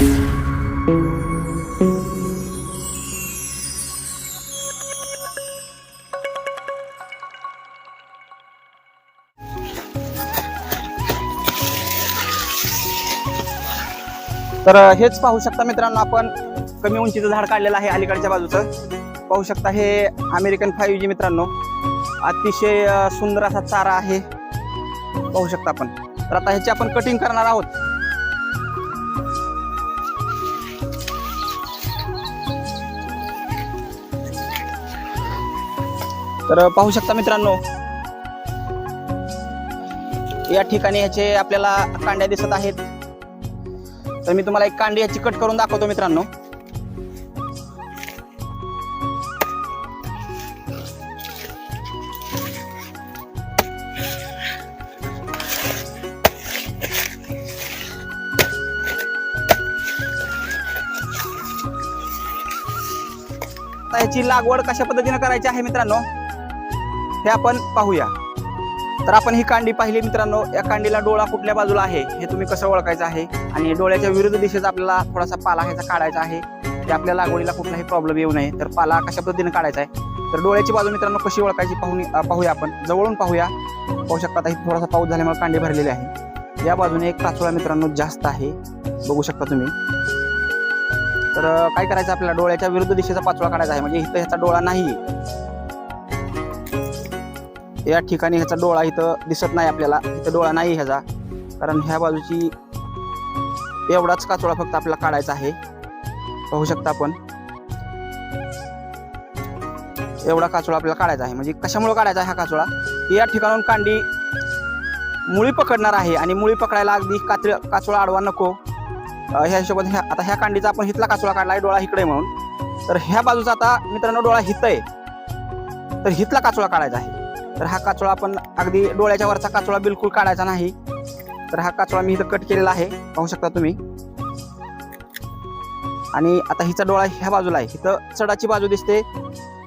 तर हेच पाहू शकता मित्रांनो आपण. कमी उंचीचं झाड काढलेलं आहे अलीकडच्या बाजूचं. पाहू शकता हे अमेरिकन फाईव्ह जी मित्रांनो. अतिशय सुंदर असा चारा आहे. पाहू शकता आपण. तर आता ह्याची आपण कटिंग करणार आहोत. तर पाहू शकता मित्रांनो या ठिकाणी ह्याचे आपल्याला कांड्या दिसत आहेत. तर मी तुम्हाला एक कांडी ह्याची कट करून दाखवतो मित्रांनो. याची लागवड कशा पद्धतीने करायची आहे मित्रांनो? हे आपण पाहूया. तर आपण ही कांडी पाहिली मित्रांनो. या कांडीला डोळा कुठल्या बाजूला आहे हे तुम्ही कसं ओळखायचं आहे? आणि डोळ्याच्या विरुद्ध दिशेचा आपल्याला थोडासा पाला ह्याचा काढायचा आहे. की आपल्या लागवडीला कुठलाही प्रॉब्लेम येऊ नये. तर पाला कशा पद्धतीने काढायचा आहे? तर डोळ्याची बाजू मित्रांनो कशी ओळखायची पाहून पाहूया आपण. जवळून पाहूया. पाहू शकता ही थोडासा पाऊस झाल्यामुळे कांडी भरलेली आहे. या बाजूने एक काचोळा मित्रांनो जास्त आहे. बघू शकता तुम्ही. तर काय करायचं आपल्याला? डोळ्याच्या विरुद्ध दिशेचा पाचोळा काढायचा आहे. म्हणजे इथं ह्याचा डोळा नाही या ठिकाणी ह्याचा डोळा इथं दिसत नाही आपल्याला. इथं डोळा नाही ह्याचा. कारण ह्या बाजूची एवढाच काचोळा फक्त आपल्याला काढायचा आहे. पाहू शकता आपण. एवढा काचोळा आपल्याला काढायचा आहे. म्हणजे कशामुळे काढायचा आहे हा काचोळा? या ठिकाणून कांडी मुळी पकडणार आहे आणि मुळी पकडायला अगदी कात्र काचोळा आडवा नको. ह्या हिशोबाने ह्या आता ह्या कांडीचा आपण हितला काचोळा काढला आहे डोळा इकडे म्हणून. तर ह्या बाजूचा आता मित्रांनो डोळा हित आहे. तर हितला काचोळा काढायचा आहे. तर हा काचोळा आपण अगदी डोळ्याच्या वरचा काचोळा बिलकुल काढायचा नाही. तर हा काचोळा मी इथं कट केलेला आहे. पाहू शकता तुम्ही. आणि आता हिचा डोळा ह्या बाजूला आहे. इथं चढाची बाजू दिसते.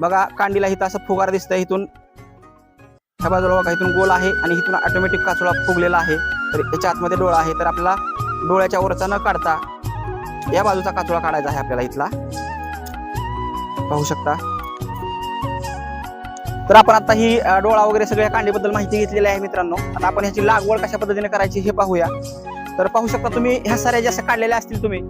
बघा कांडीला इथं असं फुगार दिसतंय इथून. ह्या बाजूला बघा इथून गोल आहे आणि इथून ऑटोमॅटिक काचोळा फुगलेला आहे. तर याच्या आतमध्ये डोळा आहे. तर आपला डोळ्याच्या वरचा न काढता या बाजूचा काचोळा काढायचा आहे आपल्याला इथला. पाहू शकता. तर आपण आता ही डोळा वगैरे सगळ्या कांडीबद्दल माहिती घेतलेली आहे मित्रांनो. आता आपण ह्याची लागवड कशा पद्धतीने करायची हे पाहूया. तर पाहू शकता तुम्ही ह्या सऱ्या ज्या काढलेल्या असतील तुम्ही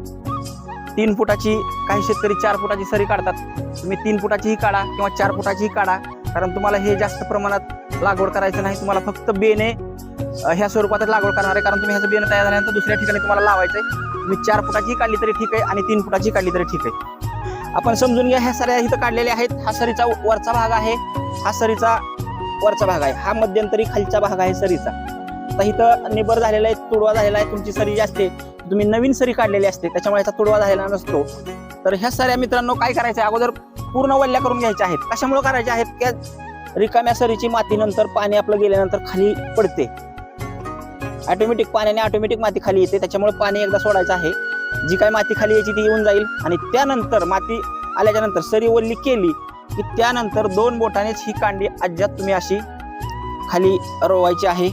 तीन फुटाची काही शेतकरी चार फुटाची सरी काढतात. तुम्ही तीन फुटाचीही काढा किंवा चार फुटाचीही काढा. कारण तुम्हाला हे जास्त प्रमाणात लागवड करायचं नाही तुम्हाला फक्त बेने ह्या स्वरूपातच लागवड करणार आहे. कारण तुम्ही ह्याचं बेन तयार झाल्यानंतर दुसऱ्या ठिकाणी तुम्हाला लावायचं आहे तुम्ही चार फुटाची काढली तरी ठीक आहे आणि तीन फुटाची काढली तरी ठीक आहे. आपण समजून घ्या ह्या सऱ्या इथं काढलेल्या आहेत. हा सरीचा वरचा भाग आहे. हा सरीचा वरचा भाग आहे. हा मध्यंतरी खालचा भाग आहे सरीचा. आता इथं निबर झालेला आहे तुडवा झालेला आहे तुमची सरी जी असते तुम्ही नवीन सरी काढलेली असते त्याच्यामुळे याचा तुडवा झालेला नसतो. तर ह्या सऱ्या मित्रांनो काय करायचं आहे अगोदर पूर्ण वल्ल्या करून घ्यायच्या आहेत. कशामुळे करायच्या आहेत? त्या रिकाम्या सरीची माती नंतर पाणी आपलं गेल्यानंतर खाली पडते. ऑटोमॅटिक पाण्याने ऑटोमॅटिक माती खाली येते. त्याच्यामुळे पाणी एकदा सोडायचं आहे. जी काय माती खाली यायची ती येऊन जाईल. आणि त्यानंतर माती आल्याच्यानंतर सरी ओल्ली केली की त्यानंतर दोन बोटानेच ही कांडी अज्जात तुम्ही अशी खाली रोवायची आहे.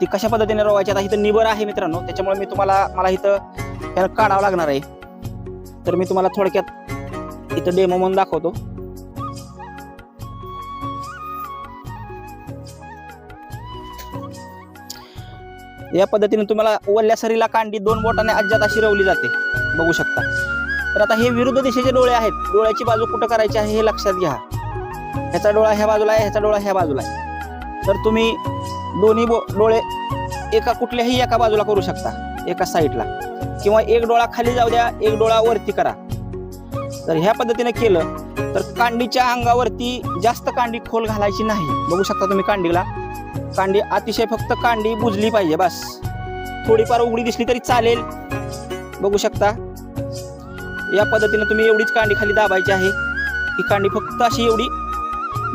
ती कशा पद्धतीने रोवायची? आता इथं निबर आहे मित्रांनो. त्याच्यामुळे मी तुम्हाला मला इथं त्याला काढावं लागणार आहे. तर मी तुम्हाला थोडक्यात इथं डेमो म्हणून दाखवतो. या पद्धतीने तुम्हाला वल्ल्या सरीला कांडी दोन बोटाने अज्जात अशी रवली जाते. बघू शकता. तर आता हे विरुद्ध दिशेचे डोळे आहेत. डोळ्याची बाजू कुठं करायची आहे हे लक्षात घ्या. ह्याचा डोळा ह्या बाजूला आहे ह्याचा डोळा ह्या बाजूला आहे. तर तुम्ही दोन्ही बो डोळे एका कुठल्याही एका बाजूला करू शकता एका साईडला. किंवा एक डोळा खाली जाऊ द्या एक डोळा वरती करा. तर ह्या पद्धतीने केलं तर कांडीच्या अंगावरती जास्त कांडी खोल घालायची नाही. बघू शकता तुम्ही कांडीला. कांडी अतिशय फक्त कांडी बुजली पाहिजे बस. थोडीफार उघडी दिसली तरी चालेल. बघू शकता. या पद्धतीने तुम्ही एवढीच कांडी खाली दाबायची आहे. ही कांडी फक्त अशी एवढी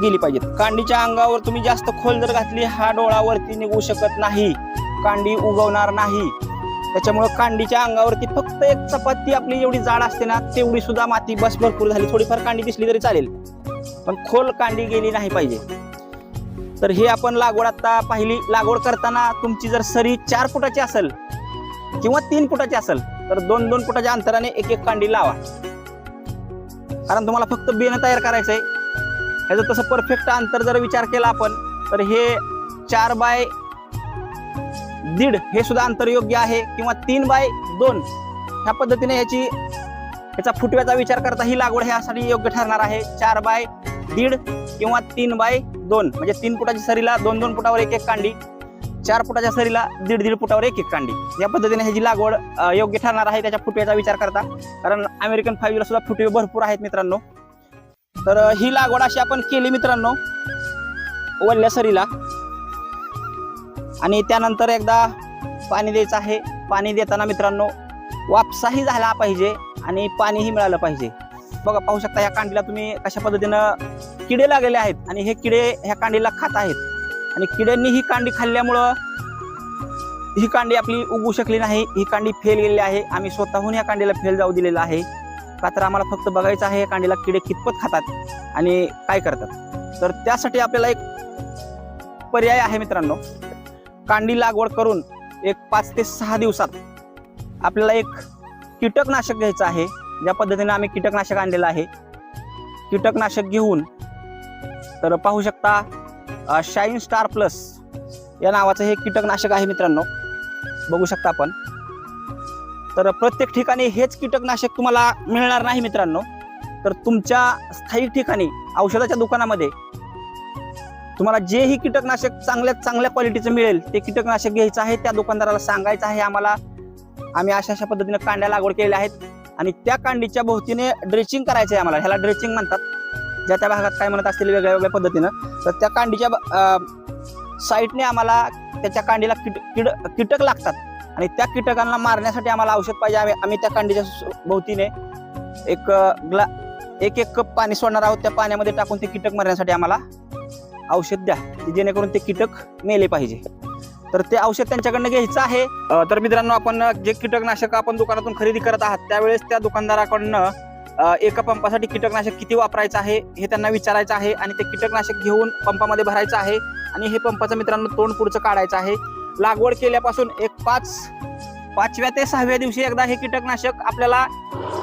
गेली पाहिजे कांडीच्या अंगावर तुम्ही जास्त खोल जर घातली हा डोळावरती निघू शकत नाही. कांडी उगवणार नाही. त्याच्यामुळं कांडीच्या अंगावरती फक्त एक चपाती आपली एवढी जाड असते ना तेवढी सुद्धा माती बस भरपूर झाली. थोडीफार कांडी दिसली तरी चालेल. पण खोल कांडी गेली नाही पाहिजे. तर हे आपण लागवड आता पाहिली. लागवड करताना तुमची जर सरी चार फुटाची असेल किंवा तीन फुटाची असेल तर दोन दोन फुटाच्या अंतराने एक एक कांडी लावा. कारण तुम्हाला फक्त बेन तयार करायचं आहे ह्याचं तसं परफेक्ट अंतर जर विचार केला आपण तर हे चार बाय दीड हे सुद्धा अंतर योग्य आहे. किंवा तीन बाय दोन ह्या पद्धतीने याची याचा फुटव्याचा विचार करता ही लागवड ह्यासाठी योग्य ठरणार आहे. चार बाय दीड किंवा तीन बाय दोन. म्हणजे तीन फुटाच्या सरीला दोन दोन फुटावर एक एक कांडी. चार फुटाच्या सरीला दीड दीड फुटावर एक एक कांडी. या पद्धतीने ह्याची लागवड योग्य ठरणार आहे त्याच्या फुटव्याचा विचार करता. कारण अमेरिकन फाईव्हला सुद्धा फुटवे भरपूर आहेत मित्रांनो. तर ही लागवड अशी आपण केली मित्रांनो वल्ल्या सरीला. आणि त्यानंतर एकदा पाणी द्यायचं आहे. पाणी देताना मित्रांनो वापसाही झाला पाहिजे आणि पाणीही मिळालं पाहिजे. बघा पाहू शकता ह्या कांडीला तुम्ही कशा पद्धतीनं किडे लागलेले आहेत आणि हे किडे ह्या कांडीला खात आहेत. आणि किड्यांनी ही कांडी खाल्ल्यामुळं ही कांडी आपली उगवू शकली नाही. ही कांडी फेल गेलेली आहे. आम्ही स्वतःहून या कांडीला फेल जाऊ दिलेलं आहे. का तर आम्हाला फक्त बघायचं आहे या कांडीला किडे कितपत खातात आणि काय करतात. तर त्यासाठी आपल्याला एक पर्याय आहे मित्रांनो. कांडी लागवड करून एक पाच ते सहा दिवसात आपल्याला एक कीटकनाशक घ्यायचं आहे. ज्या पद्धतीने आम्ही कीटकनाशक आणलेलं आहे. कीटकनाशक घेऊन तर पाहू शकता शाईन स्टार प्लस या नावाचं हे कीटकनाशक आहे मित्रांनो. बघू शकता आपण. तर प्रत्येक ठिकाणी हेच कीटकनाशक तुम्हाला मिळणार नाही मित्रांनो. तर तुमच्या स्थायिक ठिकाणी औषधाच्या दुकानामध्ये तुम्हाला जेही कीटकनाशक चांगल्यात चांगल्या क्वालिटीचं मिळेल ते कीटकनाशक घ्यायचं आहे त्या दुकानदाराला सांगायचं आहे. आम्हाला आम्ही अशा अशा पद्धतीने कांड्या लागवड केलेल्या आहेत. आणि त्या कांडीच्या भोवतीने ड्रेचिंग करायचं आहे आम्हाला. ह्याला ड्रेचिंग म्हणतात. ज्या त्या भागात काय म्हणत असतील वेगळ्या वेगळ्या पद्धतीनं तर त्या कांडीच्या साईटने आम्हाला त्याच्या कांडीला किट किड कीटक लागतात. आणि त्या कीटकांना मारण्यासाठी आम्हाला औषध पाहिजे. आम्ही आम्ही त्या कांडीच्या भोवतीने एक ग्ला एक एक कप पाणी सोडणार आहोत. त्या पाण्यामध्ये टाकून ते कीटक मारण्यासाठी आम्हाला औषध द्या जेणेकरून ते कीटक मेले पाहिजे. तर ते औषध त्यांच्याकडनं घ्यायचं आहे. तर मित्रांनो आपण जे कीटकनाशक आपण दुकानातून खरेदी करत आहात त्यावेळेस त्या दुकानदाराकडनं एका पंपासाठी कीटकनाशक किती वापरायचं आहे हे त्यांना विचारायचं आहे आणि ते कीटकनाशक घेऊन पंपामध्ये भरायचं आहे आणि हे पंपाचं मित्रांनो तोंड पुढचं काढायचं आहे. लागवड केल्यापासून एक पाच पाचव्या ते सहाव्या दिवशी एकदा हे कीटकनाशक आपल्याला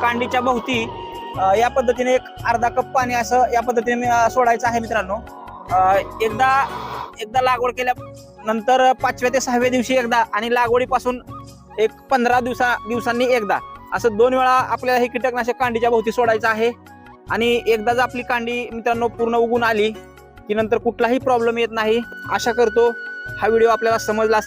कांडीच्या भोवती या पद्धतीने एक अर्धा कप पाणी असं या पद्धतीने सोडायचं आहे मित्रांनो. एकदा एकदा लागवड केल्या नंतर पाचव्या ते सहाव्या दिवशी एकदा आणि लागवडीपासून एक पंधरा दिवसा दिवसांनी एकदा. असं दोन वेळा आपल्याला हे कीटकनाशक कांडीच्या भोवती सोडायचं आहे. आणि एकदा जर आपली कांडी मित्रांनो पूर्ण उगून आली की नंतर कुठलाही प्रॉब्लेम येत नाही. आशा करतो हा व्हिडिओ आपल्याला समजला